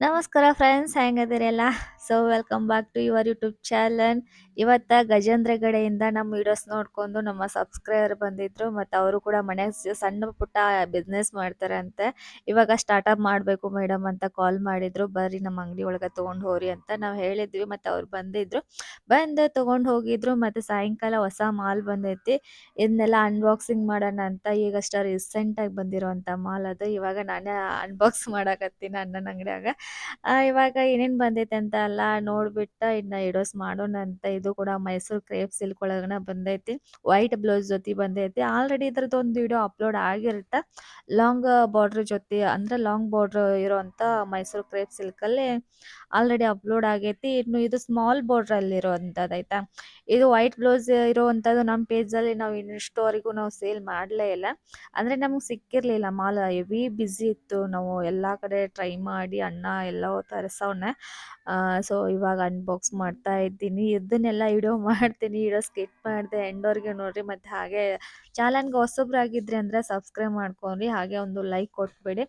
ನಮಸ್ಕಾರ ಫ್ರೆಂಡ್ಸ್ ಹೆಂಗದಿರಿ ಎಲ್ಲ? So welcome back to your YouTube channel ಇವತ್ತ ಗಜೇಂದ್ರ ಗಡೆಯಿಂದ ನಮ್ಮ ವಿಡಿಯೋಸ್ ನೋಡ್ಕೊಂಡು ನಮ್ಮ ಸಬ್ಸ್ಕ್ರೈಬರ್ ಬಂದಿದ್ರು ಮತ್ತೆ ಅವರು ಕೂಡ ಮನೆ ಸಣ್ಣ ಪುಟ್ಟ ಬಿಸ್ನೆಸ್ ಮಾಡ್ತಾರಂತೆ. ಇವಾಗ ಸ್ಟಾರ್ಟಪ್ ಮಾಡಬೇಕು ಮೇಡಮ್ ಅಂತ ಕಾಲ್ ಮಾಡಿದ್ರು. ಬರ್ರಿ ನಮ್ಮ ಅಂಗಡಿ ಒಳಗೆ ತೊಗೊಂಡು ಹೋರಿ ಅಂತ ನಾವು ಹೇಳಿದ್ವಿ ಮತ್ತೆ ಅವ್ರು ಬಂದಿದ್ರು. ಬಂದು ತಗೊಂಡ್ ಹೋಗಿದ್ರು ಮತ್ತೆ ಸಾಯಂಕಾಲ ಹೊಸ ಮಾಲ್ ಬಂದೈತಿ. ಇದನ್ನೆಲ್ಲ ಅನ್ಬಾಕ್ಸಿಂಗ್ ಮಾಡೋಣ ಅಂತ ಈಗಷ್ಟ ರೀಸೆಂಟಾಗಿ ಬಂದಿರುವಂತ ಮಾಲ್ ಅದು. ಇವಾಗ ನಾನೇ ಅನ್ಬಾಕ್ಸ್ ಮಾಡಕತ್ತೀನಿ ಅಣ್ಣನ ಅಂಗಡಿಯಾಗ. ಇವಾಗ ಏನೇನ್ ಬಂದೈತೆ ಅಂತ ಎಲ್ಲ ನೋಡ್ಬಿಟ್ಟು ಇನ್ನ ಇಡೋಸ್ ಮಾಡೋಣ ಅಂತ ಇದು ಕೂಡ ಮೈಸೂರು ಕ್ರೇಪ್ ಸಿಲ್ಕ್ ಒಳಗನ ಬಂದೈತಿ. ವೈಟ್ ಬ್ಲೌಸ್ ಜೊತೆ ಬಂದೈತಿ. ಆಲ್ರೆಡಿ ಇದ್ರದ್ದು ಒಂದು ವಿಡಿಯೋ ಅಪ್ಲೋಡ್ ಆಗಿರುತ್ತೆ. ಲಾಂಗ್ ಬಾರ್ಡರ್ ಜೊತೆ, ಅಂದ್ರೆ ಲಾಂಗ್ ಬಾರ್ಡರ್ ಇರೋವಂಥ ಮೈಸೂರು ಕ್ರೇಪ್ ಸಿಲ್ಕ್ ಅಲ್ಲಿ ಆಲ್ರೆಡಿ ಅಪ್ಲೋಡ್ ಆಗೈತಿ. ಇನ್ನು ಇದು ಸ್ಮಾಲ್ ಬಾರ್ಡರ್ ಅಲ್ಲಿ ಆಯಿತಾ? ಇದು ವೈಟ್ ಬ್ಲೌಸ್ ಇರುವಂತದ್ದು ನಮ್ಮ ಪೇಜ್ ಅಲ್ಲಿ ನಾವು ಇನ್ನಿಷ್ಟವರೆಗೂ ನಾವು ಸೇಲ್ ಮಾಡಲೇ ಇಲ್ಲ. ಅಂದ್ರೆ ನಮ್ಗೆ ಸಿಕ್ಕಿರಲಿಲ್ಲ. ಮಾಲ್ ಹೆವಿ ಬ್ಯುಸಿ ಇತ್ತು. ನಾವು ಎಲ್ಲಾ ಕಡೆ ಟ್ರೈ ಮಾಡಿ ಅಣ್ಣ ಎಲ್ಲ ತರಿಸವನೆ ಸೊ ಇವಾಗ ಅನ್ಬಾಕ್ಸ್ ಮಾಡ್ತಾ ಇದ್ದೀನಿ. ಇದನ್ನೆಲ್ಲ ವಿಡಿಯೋ ಮಾಡ್ತೀನಿ. ವಿಡಿಯೋ ಸ್ಕಿಪ್ ಮಾಡಿದೆ ಎಂಡೋರ್ಗೆ ನೋಡ್ರಿ. ಮತ್ತೆ ಹಾಗೆ ಚಾನಲ್ಗೆ ಹೊಸಬ್ರಾಗಿದ್ರಿ ಅಂದ್ರೆ ಸಬ್ಸ್ಕ್ರೈಬ್ ಮಾಡ್ಕೊಂಡ್ರಿ. ಹಾಗೆ ಒಂದು ಲೈಕ್ ಕೊಟ್ಬಿಡಿ.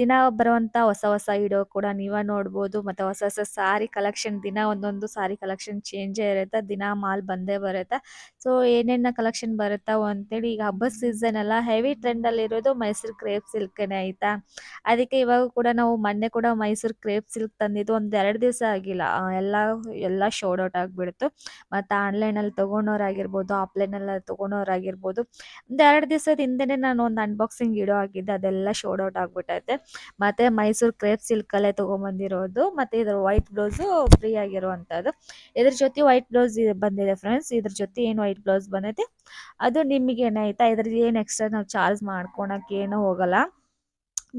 ದಿನ ಬರುವಂಥ ಹೊಸ ಹೊಸ ವಿಡಿಯೋ ಕೂಡ ನೀವೇ ನೋಡ್ಬೋದು. ಮತ್ತೆ ಹೊಸ ಹೊಸ ಸಾರಿ ಕಲೆಕ್ಷನ್ ದಿನ ಒಂದೊಂದು ಸಾರಿ ಕಲೆಕ್ಷನ್ ಚೇಂಜೇ ಇರುತ್ತೆ. ದಿನ ಮಾಲ್ ಬಂದೇ ಬರುತ್ತೆ. ಸೊ ಏನೇನ ಕಲೆಕ್ಷನ್ ಬರುತ್ತೋ ಅಂತೇಳಿ ಈಗ ಹಬ್ಬದ ಸೀಸನ್ ಎಲ್ಲ ಹೆವಿ ಟ್ರೆಂಡ್ ಅಲ್ಲಿ ಇರೋದು ಮೈಸೂರು ಕ್ರೇಪ್ ಸಿಲ್ಕ್ನೇ ಆಯಿತಾ ಅದಕ್ಕೆ ಇವಾಗ ಕೂಡ ನಾವು ಮೊನ್ನೆ ಕೂಡ ಮೈಸೂರು ಕ್ರೇಪ್ ಸಿಲ್ಕ್ ತಂದಿದ್ದು. ಒಂದು ಎರಡು ದಿವಸ ಆಗಿಲ್ಲ. ಎಲ್ಲ ಎಲ್ಲ ಶೋಡ್ ಔಟ್ ಆಗಿಬಿಡ್ತು. ಮತ್ತು ಆನ್ಲೈನಲ್ಲಿ ಅಲ್ಲಿ ಆಫ್ಲೈನಲ್ಲಿ ಆಫ್ಲೈನ್ ಒಂದು ಎರಡು ದಿವಸದ ಹಿಂದೆನೇ ನಾನು ಒಂದು ಅನ್ಬಾಕ್ಸಿಂಗ್ ಇಡೋ ಆಗಿದ್ದೆ ಅದೆಲ್ಲ ಶೋಡ್ ಔಟ್ ಆಗಿಬಿಟ್ಟೈತೆ. ಮತ್ತು ಮೈಸೂರು ಕ್ರೇಪ್ ಸಿಲ್ಕಲ್ಲೇ ತೊಗೊಂಬಂದಿರೋದು, ಮತ್ತು ಇದ್ರ ವೈಟ್ ಬ್ಲೌಸು ಫ್ರೀ ಆಗಿರುವಂಥದ್ದು ಇದ್ರ ಜೊತೆ ವೈಟ್ ಬ್ಲೌಸ್ ಬಂದಿದೆ ಫ್ರೆಂಡ್ಸ್ ಇದ್ರ ಜೊತೆ ಏನು ವೈಟ್ ಬ್ಲೌಸ್ ಬಂದೈತೆ? ಅದು ನಿಮಗೆ ಏನಾಯ್ತಾ ಇದ್ರದ್ದು ಏನು ಎಕ್ಸ್ಟ್ರಾ ನಾವು ಚಾರ್ಜ್ ಮಾಡ್ಕೊಳಕ್ಕೆ ಏನೂ ಹೋಗಲ್ಲ.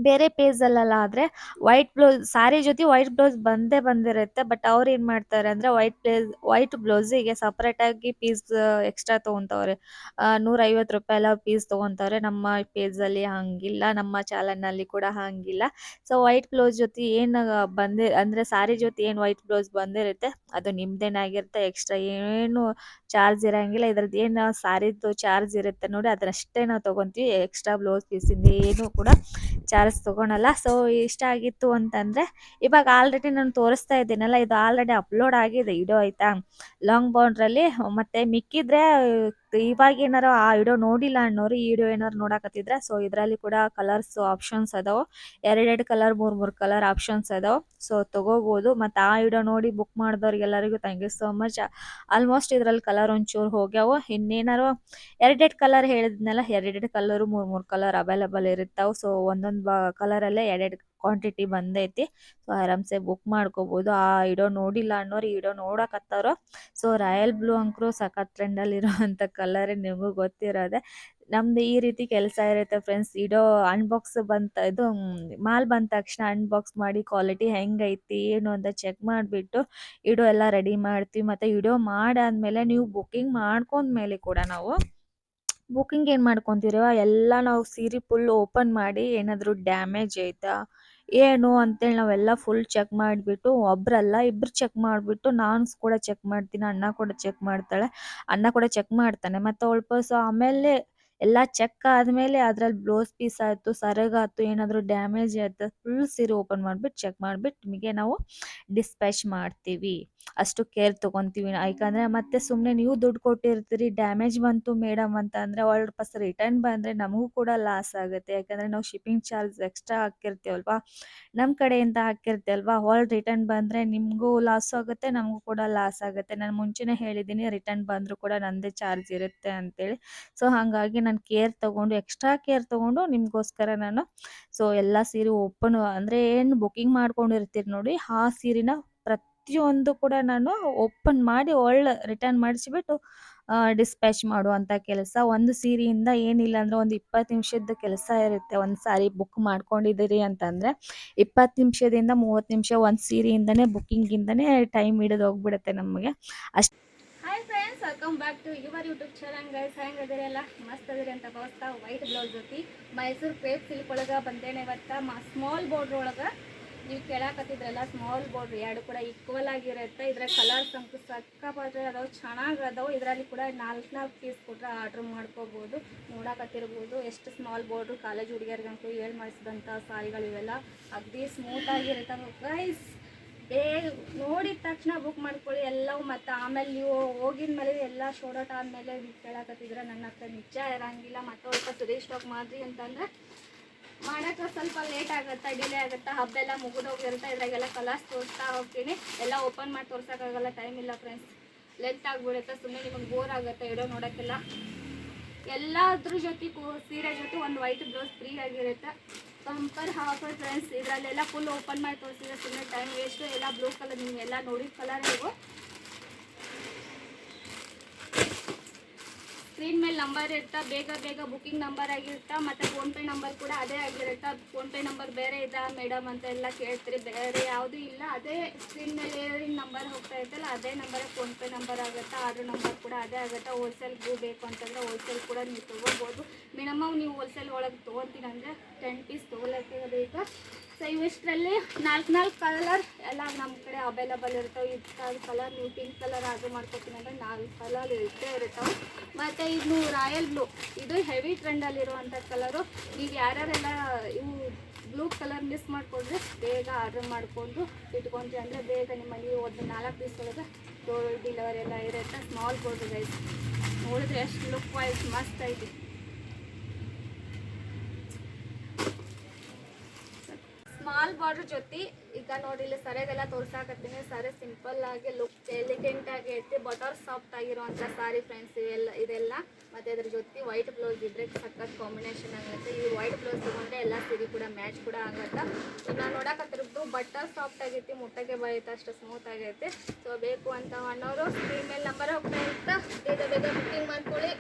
ಬೇರೆ ಪೇಜಲ್ಲೆಲ್ಲ ಆದ್ರೆ ವೈಟ್ ಬ್ಲೌಸ್ ಸಾರಿ ಜೊತೆ ವೈಟ್ ಬ್ಲೌಸ್ ಬಂದೇ ಬಂದಿರುತ್ತೆ ಬಟ್ ಅವ್ರು ಏನು ಮಾಡ್ತಾರೆ ಅಂದ್ರೆ ವೈಟ್ ಪ್ಲೇಸ್ ವೈಟ್ ಬ್ಲೌಸಿಗೆ ಆಗಿ ಪೀಸ್ ಎಕ್ಸ್ಟ್ರಾ ತೊಗೊತವ್ರೆ. ನೂರೈವತ್ತು ರೂಪಾಯಿ ಎಲ್ಲ ಪೀಸ್ ತಗೊಂತವ್ರೆ. ನಮ್ಮ ಪೇಸ್ ಅಲ್ಲಿ ಹಂಗಿಲ್ಲ, ನಮ್ಮ ಚಾನಲ್ನಲ್ಲಿ ಕೂಡ ಹಂಗಿಲ್ಲ. ಸೊ ವೈಟ್ ಬ್ಲೌಸ್ ಜೊತೆ ಏನು ಬಂದಿ, ಅಂದ್ರೆ ಸಾರಿ ಜೊತೆ ಏನು ವೈಟ್ ಬ್ಲೌಸ್ ಬಂದಿರುತ್ತೆ, ಅದು ನಿಮ್ದೇನಾಗಿರುತ್ತೆ ಎಕ್ಸ್ಟ್ರಾ ಏನು ಚಾರ್ಜ್ ಇರಂಗಿಲ್ಲ. ಇದ್ರದ್ದು ಏನು ಸಾರಿದ್ದು ಚಾರ್ಜ್ ಇರುತ್ತೆ ನೋಡಿ ಅದನ್ನಷ್ಟೇ ನಾವು ತೊಗೊತೀವಿ. ಎಕ್ಸ್ಟ್ರಾ ಬ್ಲೌಸ್ ಪೀಸಿಂದ ಏನು ಕೂಡ ಚಾರ್ಜ್ ತೊಗೊಳಲ್ಲ. ಸೊ ಇಷ್ಟ ಆಗಿತ್ತು ಅಂತಂದರೆ, ಇವಾಗ ಆಲ್ರೆಡಿ ನಾನು ತೋರಿಸ್ತಾ ಇದ್ದೀನಲ್ಲ, ಇದು ಆಲ್ರೆಡಿ ಅಪ್ಲೋಡ್ ಆಗಿದೆ ವಿಡಿಯೋ ಆಯಿತಾ? ಲಾಂಗ್ ಬೌಂಡ್ರಲ್ಲಿ ಮತ್ತೆ ಮಿಕ್ಕಿದ್ರೆ ಇವಾಗ ಏನಾರು ಆ ವಿಡಿಯೋ ನೋಡಿಲ್ಲ ಅನ್ನೋರು, ಈ ವಿಡಿಯೋ ಏನಾರು ನೋಡಕತ್ತಿದ್ರೆ ಸೊ ಇದರಲ್ಲಿ ಕೂಡ ಕಲರ್ಸ್ ಆಪ್ಷನ್ಸ್ ಅದಾವ. ಎರಡೆರಡು ಕಲರ್ ಮೂರ್ ಮೂರ್ ಕಲರ್ ಆಪ್ಷನ್ಸ್ ಅದಾವ. ಸೊ ತಗೋಬಹುದು ಮತ್ತೆ ಆ ವಿಡಿಯೋ ನೋಡಿ book ಮಾಡಿದವ್ರಿಗೆಲ್ಲರಿಗೂ thank you so much almost ಇದರಲ್ಲಿ ಕಲರ್ ಒಂಚೂರು ಹೋಗ್ಯಾವ. ಇನ್ನೇನಾರು ಎರಡೆರಡು ಕಲರ್ ಹೇಳಿದ್ನಲ್ಲ, ಎರಡೆರಡು ಕಲರು ಮೂರ್ ಮೂರ್ ಕಲರ್ ಅವೈಲೇಬಲ್ ಇರ್ತಾವೆ ಸೊ ಒಂದೊಂದು ಬ ಕಲರಲ್ಲೇ ಎರಡೆರಡು ಕ್ವಾಂಟಿಟಿ ಬಂದೈತಿ. ಸೊ ಆರಾಮ್ಸೆ ಬುಕ್ ಮಾಡ್ಕೋಬೋದು. ಆ ಇಡೋ ನೋಡಿಲ್ಲ ಅನ್ನೋರು ಇಡೋ ನೋಡಕತ್ತಾರೋ. ಸೊ ರಾಯಲ್ ಬ್ಲೂ ಅಂಕರು ಸಖತ್ ಇರುವಂತ ಕಲರ್ ನಿಮಗೂ ಗೊತ್ತಿರೋದೆ. ನಮ್ದು ಈ ರೀತಿ ಕೆಲಸ ಇರುತ್ತೆ ಫ್ರೆಂಡ್ಸ್ ಇಡೋ ಅನ್ಬಾಕ್ಸ್ ಬಂತ, ಇದು ಮಾಲ್ ಬಂದ ತಕ್ಷಣ ಅನ್ಬಾಕ್ಸ್ ಮಾಡಿ ಕ್ವಾಲಿಟಿ ಹೆಂಗೈತಿ, ಏನು ಅಂತ ಚೆಕ್ ಮಾಡಿಬಿಟ್ಟು ಇಡೋ ಎಲ್ಲ ರೆಡಿ ಮಾಡ್ತೀವಿ. ಮತ್ತು ಇಡೋ ಮಾಡಾದ್ಮೇಲೆ ನೀವು ಬುಕ್ಕಿಂಗ್ ಮಾಡ್ಕೊಂಡ್ಮೇಲೆ ಕೂಡ ನಾವು ಬುಕ್ಕಿಂಗ್ ಏನು ಮಾಡ್ಕೊಂತೀರೋ ಎಲ್ಲ ನಾವು ಸೀರೆ ಫುಲ್ ಓಪನ್ ಮಾಡಿ ಏನಾದರೂ ಡ್ಯಾಮೇಜ್ ಐತಾ ಏನು ಅಂತೇಳಿ ನಾವೆಲ್ಲ ಫುಲ್ ಚೆಕ್ ಮಾಡಿಬಿಟ್ಟು ಒಬ್ರಲ್ಲ ಇಬ್ರು ಚೆಕ್ ಮಾಡಿಬಿಟ್ಟು ನಾನು ಕೂಡ ಚೆಕ್ ಮಾಡ್ತೀನಿ, ಅಣ್ಣ ಕೂಡ ಚೆಕ್ ಮಾಡ್ತಾಳೆ, ಅಣ್ಣ ಕೂಡ ಚೆಕ್ ಮಾಡ್ತಾನೆ, ಮತ್ತು ವಾಪಸ್ ಆಮೇಲೆ ಎಲ್ಲ ಚೆಕ್ ಆದ್ಮೇಲೆ ಅದ್ರಲ್ಲಿ ಬ್ಲೌಸ್ ಪೀಸ್ ಆಯಿತು ಸರಗಾಯ್ತು ಏನಾದರೂ ಡ್ಯಾಮೇಜ್ ಆಯ್ತು ಫುಲ್ ಸೀರೆ ಓಪನ್ ಮಾಡಿಬಿಟ್ಟು ಚೆಕ್ ಮಾಡ್ಬಿಟ್ಟು ನಿಮಗೆ ನಾವು ಡಿಸ್ಪ್ಯಾಚ್ ಮಾಡ್ತೀವಿ. ಅಷ್ಟು ಕೇರ್ ತೊಗೊತೀವಿ. ಯಾಕಂದ್ರೆ ಮತ್ತೆ ಸುಮ್ಮನೆ ನೀವು ದುಡ್ಡು ಕೊಟ್ಟಿರ್ತೀರಿ ಡ್ಯಾಮೇಜ್ ಬಂತು ಮೇಡಮ್ ಅಂತ ಅಂದರೆ ವಾಪಸ್ ರಿಟರ್ನ್ ಬಂದ್ರೆ ನಮಗೂ ಕೂಡ ಲಾಸ್ ಆಗುತ್ತೆ. ಯಾಕಂದ್ರೆ ನಾವು ಶಿಪ್ಪಿಂಗ್ ಚಾರ್ಜ್ ಎಕ್ಸ್ಟ್ರಾ ಹಾಕಿರ್ತೀವಲ್ವಾ? ನಮ್ಮ ಕಡೆಯಿಂದ ಹಾಕಿರ್ತೀವಲ್ವಾ? ಹೊಳ್ ರಿಟರ್ನ್ ಬಂದ್ರೆ ನಿಮಗೂ ಲಾಸ್ ಆಗುತ್ತೆ, ನಮಗೂ ಕೂಡ ಲಾಸ್ ಆಗುತ್ತೆ. ನಾನು ಮುಂಚೆನೇ ಹೇಳಿದ್ದೀನಿ ರಿಟರ್ನ್ ಬಂದ್ರು ಕೂಡ ನನ್ನದೇ ಚಾರ್ಜ್ ಇರುತ್ತೆ ಅಂತೇಳಿ. ಸೊ ಹಾಗಾಗಿ ನಾನು ಕೇರ್ ತಗೊಂಡು ಎಕ್ಸ್ಟ್ರಾ ಕೇರ್ ತಗೊಂಡು ನಿಮಗೋಸ್ಕರ ನಾನು ಸೊ ಎಲ್ಲ ಸೀರೆ ಓಪನ್ ಅಂದರೆ ಏನು ಬುಕ್ಕಿಂಗ್ ಮಾಡ್ಕೊಂಡಿರ್ತೀರಿ ನೋಡಿ, ಆ ಸೀರೆನ ಪ್ರತಿಯೊಂದು ಕೂಡ ನಾನು ಓಪನ್ ಮಾಡಿ ಒಳ್ಳೆ ರಿಟರ್ನ್ ಮಾಡಿಸಿಬಿಟ್ಟು ಡಿಸ್ಪ್ಯಾಚ್ ಮಾಡುವಂಥ ಕೆಲಸ. ಒಂದು ಸೀರೆಯಿಂದ ಏನಿಲ್ಲ ಅಂದರೆ ಒಂದು ಇಪ್ಪತ್ತು ನಿಮಿಷದ ಕೆಲಸ ಇರುತ್ತೆ. ಒಂದು ಸಾರಿ ಬುಕ್ ಮಾಡ್ಕೊಂಡಿದ್ದೀರಿ ಅಂತಂದರೆ, ಇಪ್ಪತ್ತು ನಿಮಿಷದಿಂದ ಮೂವತ್ತು ನಿಮಿಷ ಒಂದು ಸೀರೆಯಿಂದನೇ ಬುಕ್ಕಿಂಗಿಂದನೇ ಟೈಮ್ ಹಿಡಿದು ಹೋಗ್ಬಿಡುತ್ತೆ ನಮಗೆ. ಅಷ್ಟು hi friends welcome back to your YouTube channel guys ಹೆಂಗ್ ಮಸ್ತ್ ಅದಿರಿ ಅಂತ ಭಾವಿಸ್ತಾ ವೈಟ್ ಬ್ಲೌಸ್ ಜೊತೆ ಮೈಸೂರು ಪೇಪ್ ಸಿಲ್ಕ್ ಒಳಗೆ ಬಂದೇನೆ ಇವತ್ತು. ಮ ಸ್ಮಾಲ್ ಬಾರ್ಡ್ರ್ ಒಳಗೆ. ನೀವು ಕೇಳಾಕತ್ತಿದ್ರಲ್ಲ ಸ್ಮಾಲ್ ಬಾರ್ಡ್ರ್ ಎರಡು ಕೂಡ ಈಕ್ವಲ್ ಆಗಿರುತ್ತೆ. ಇದ್ರ ಕಲರ್ಸ್ ಅಂತೂ ಸಕ್ಕಾಪಟ್ಟೆ ಅದಾವೆ, ಚೆನ್ನಾಗಿ ಅದಾವೆ. ಇದರಲ್ಲಿ ಕೂಡ ನಾಲ್ಕು ನಾಲ್ಕು ಪೀಸ್ ಕೊಟ್ರೆ ಆರ್ಡ್ರ್ ಮಾಡ್ಕೋಬೋದು. ನೋಡಾಕತ್ತಿರ್ಬೋದು. ಎಷ್ಟು ಸ್ಮಾಲ್ ಬಾರ್ಡ್ರು ಕಾಲೇಜ್ ಹುಡುಗಿಯರಿಗಂತೂ ಹೇಳಿ ಮಾಡಿಸಿದಂಥ ಸಾರಿಗಳು ಇವೆಲ್ಲ. ಅಗದಿ ಸ್ಮೂತ್ ಆಗಿರುತ್ತೆ ಗೈಸ್ ಬೇಗ ನೋಡಿದ ತಕ್ಷಣ ಬುಕ್ ಮಾಡ್ಕೊಳ್ಳಿ, ಎಲ್ಲವೂ ಮತ್ತು ಆಮೇಲೆ ನೀವು ಹೋಗಿದ ಮೇಲೆ ಎಲ್ಲ ಶೋಡಾಟ್ ಆದಮೇಲೆ ಕೇಳಕತ್ತಿದ್ರೆ ನನ್ನ ಹತ್ರ ನಿಜ ಇರಂಗಿಲ್ಲ. ಮತ್ತೆ ಸ್ವಲ್ಪ ಸ್ಟಾಕ್ ಮಾಡಿರಿ ಅಂತಂದರೆ, ಮಾಡೋಕ್ಕೆ ಸ್ವಲ್ಪ ಲೇಟ್ ಆಗುತ್ತೆ ಡಿಲೇ ಆಗುತ್ತೆ, ಹಬ್ಬ ಎಲ್ಲ ಮುಗಿದೋಗಿರುತ್ತೆ ಇದ್ರಾಗೆಲ್ಲ ಕಲರ್ಸ್ ತೋರಿಸ್ತಾ ಹೋಗ್ತೀನಿ. ಎಲ್ಲ ಓಪನ್ ಮಾಡಿ ತೋರ್ಸೋಕ್ಕಾಗಲ್ಲ ಟೈಮ್ ಇಲ್ಲ ಫ್ರೆಂಡ್ಸ್ ಲೆಂತ್ ಆಗಿಬಿಡುತ್ತೆ ಸುಮ್ಮನೆ ನಿಮಗೆ ಬೋರ್ ಆಗುತ್ತೆ ಇಡೋ ನೋಡೋಕ್ಕೆಲ್ಲ. ಎಲ್ಲದ್ರ ಜೊತೆ ಸೀರೆ ಜೊತೆ ಒಂದು ವೈಟ್ ಬ್ಲೌಸ್ ಫ್ರೀ ಆಗಿರುತ್ತೆ. ಬಂಪರ್ ಹಾಫರ್ ಫ್ರೆಂಡ್ಸ್, ಇದರಲ್ಲೆಲ್ಲ ಫುಲ್ ಓಪನ್ ಮಾಡಿ ತೋರಿಸಿದ್ರೆ ಸುಮ್ಮನೆ ಟೈಮ್ ವೇಸ್ಟು ಎಲ್ಲ ಬ್ಲೂ ಕಲರ್ ನೀವು ಎಲ್ಲ ನೋಡಿದ ಕಲರ್ ಇವು ಸ್ಕ್ರೀನ್ ಮೇಲೆ ನಂಬರ್ ಇರ್ತಾ ಬೇಗ ಬೇಗ ಬುಕಿಂಗ್ ನಂಬರ್ ಆಗಿರ್ತಾ ಮತ್ತು ಫೋನ್ಪೇ ನಂಬರ್ ಕೂಡ ಅದೇ ಆಗಿರುತ್ತೆ? ಫೋನ್ಪೇ ನಂಬರ್ ಬೇರೆ ಇದಾ ಮೇಡಮ್ ಅಂತ ಎಲ್ಲ ಕೇಳ್ತೀರಿ, ಬೇರೆ ಯಾವುದೂ ಇಲ್ಲ. ಅದೇ ಸ್ಕ್ರೀನ್ ಮೇಲೆ ನಂಬರ್ ಹೋಗ್ತಾ ಇರ್ತಲ್ಲ ಅದೇ ನಂಬರೇ ಫೋನ್ಪೇ ನಂಬರ್ ಆಗುತ್ತಾ? ಆರ್ಡ್ರ್ ನಂಬರ್ ಕೂಡ ಅದೇ ಆಗುತ್ತೆ? ಹೋಲ್ಸೇಲ್ಗೂ ಬೇಕು ಅಂತಂದರೆ ಹೋಲ್ಸೇಲ್ ಕೂಡ ನೀವು ತೊಗೋಬೋದು. ಮಿನಿಮಮ್ ನೀವು ಹೋಲ್ಸೇಲ್ ಒಳಗೆ ತೊಗೊತೀನಿ ಅಂದರೆ ಟೆನ್ ಪೀಸ್ ತೊಗೊಳಕ್ಕೆ ಬೇಕು? ಸೊ ಇವಿಷ್ಟರಲ್ಲಿ ನಾಲ್ಕು ನಾಲ್ಕು ಕಲರ್ ಎಲ್ಲ ನಮ್ಮ ಕಡೆ ಅವೈಲಬಲ್ ಇರ್ತಾವೆ ಇದು ಕಲರ್ ನೀವು ಪಿಂಕ್ ಕಲರ್ ಆರ್ಡ್ರ್ ಮಾಡ್ಕೊತೀನಿ ಅಂದರೆ ನಾಲ್ಕು ಕಲರ್ ಇರ್ತೇ ಇರ್ತಾವೆ ಮತ್ತು ಇದು ರಾಯಲ್ ಬ್ಲೂ ಇದು ಹೆವಿ ಟ್ರೆಂಡಲ್ಲಿರುವಂಥ ಕಲರು ಈಗ ಯಾರ್ಯಾರೆಲ್ಲ ಇವು ಬ್ಲೂ ಕಲರ್ ಮಿಸ್ ಮಾಡಿಕೊಂಡ್ರೆ ಬೇಗ ಆರ್ಡ್ರ್ ಮಾಡಿಕೊಂಡು ಇಟ್ಕೊಂಡ್ರಿ. ಅಂದರೆ ಬೇಗ ನಿಮ್ಮಲ್ಲಿ ಒಂದು ನಾಲ್ಕು ಪೀಸ್ ಒಳಗೆ ಡೋರ್ ಡಿಲವರಿ ಎಲ್ಲ ಇರುತ್ತೆ. ಸ್ಮಾಲ್ ಬೋರ್ಡ್ ಗೈಸ್ ನೋಡಿದ್ರೆ ಎಷ್ಟು ಲುಕ್ ವೈಸ್ ಮಸ್ತ್ ಐತಿ. ಸ್ಮಾಲ್ ಬಾರ್ಡರ್ ಜೊತೆ, ಈಗ ನೋಡಿ ಇಲ್ಲಿ ಸರಿಯಾಗೆಲ್ಲ ತೋರ್ಸಾಕತ್ತೀನಿ. ಸಾರಿ ಸಿಂಪಲ್ ಆಗಿ ಲುಕ್ ಎಲಿಗೆಂಟ್ ಆಗಿ ಐತಿ. ಬಟರ್ ಸಾಫ್ಟ್ ಆಗಿರುವಂಥ ಸಾರಿ ಫ್ರೆಂಡ್ಸ್ ಇವೆಲ್ಲ, ಇದೆಲ್ಲ. ಮತ್ತು ಅದ್ರ ಜೊತೆ ವೈಟ್ ಬ್ಲೌಸ್ ಇದ್ರೆ ಸಖತ್ ಕಾಂಬಿನೇಷನ್ ಆಗುತ್ತೆ. ಈ ವೈಟ್ ಬ್ಲೌಸ್ ತೊಗೊಂಡ್ರೆ ಎಲ್ಲ ಸಿರಿ ಕೂಡ ಮ್ಯಾಚ್ ಕೂಡ ಆಗುತ್ತೆ. ಇನ್ನು ನೋಡಕತ್ತಿರೋದು ಬಟರ್ ಸಾಫ್ಟ್ ಆಗೈತಿ, ಮುಟ್ಟಕ್ಕೆ ಬೈತೆ ಅಷ್ಟು ಸ್ಮೂತ್ ಆಗೈತೆ. ಸೊ ಬೇಕು ಅಂತ ಅನ್ನೋರು ಸ್ಕ್ರೀನ್ ಮೇಲೆ ನಂಬರ್ ಹೋಗ್ತಾ ಇರ್ತಾ ಬೇಗ ಬೇಗ ಬುಕ್ಕಿಂಗ್ ಮಾಡ್ಕೊಳ್ಳಿ.